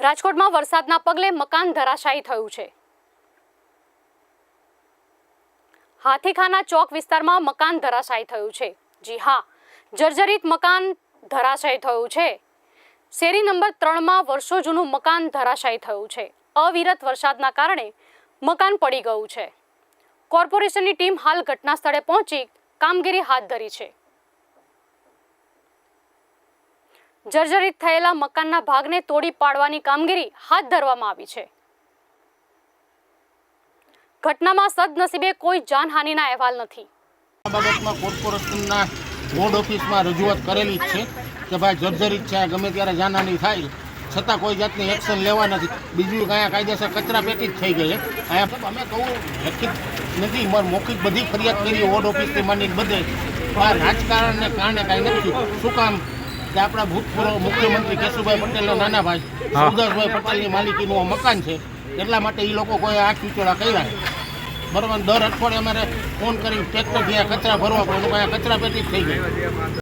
રાજકોટમાં વરસાદના પગલે મકાન ધરાશાયી થયું છે. હાથીખાના ચોક વિસ્તારમાં મકાન ધરાશાયી થયું છે. જી હા, જર્જરિત મકાન ધરાશાયી થયું છે. શેરી નંબર ત્રણમાં વર્ષો જૂનું મકાન ધરાશાયી થયું છે. અવિરત વરસાદના કારણે મકાન પડી ગયું છે. કોર્પોરેશનની ટીમ હાલ ઘટના સ્થળે પહોંચી કામગીરી હાથ ધરી છે. જર્જરિત થયેલા મકાનના ભાગને તોડી પાડવાની કામગીરી હાથ ધરવામાં આવી છે. ઘટનામાં સદનસીબે કોઈ જાનહાનિના અહેવાલ નથી. બાબતમાં કોર્પોરેશનના બોર્ડ ઓફિસમાં રજૂઆત કરેલી છે કે ભાઈ જર્જરિત છે ગમે ત્યારે જાનહાની થાય, છતાં કોઈ જાતની એક્શન લેવા નથી. બીજું કાંઈ કાયદેસર કચરા પેટી જ થઈ ગઈ અહીંયા અમે કહું, લખિત નથી મૌખિક બધી ફરિયાદ કરી, વોર્ડ ઓફિસથી માંડીને બધે. પણ રાજકારણને કારણે કાંઈ નથી શું કામ કે આપણા ભૂતપૂર્વ મુખ્યમંત્રી કેશુભાઈ પટેલના નાના ભાઈ સુરદાસભાઈ પટેલની માલિકીનું આ મકાન છે એટલા માટે એ લોકો કોઈ આ ચૂંટણા કર્યા છે બરાબર? દર અઠવાડિયે અમારે ફોન કરી ટ્રેક્ટરથી આ કચરા ભરવા પડે કચરા પેટી થઈ ગઈ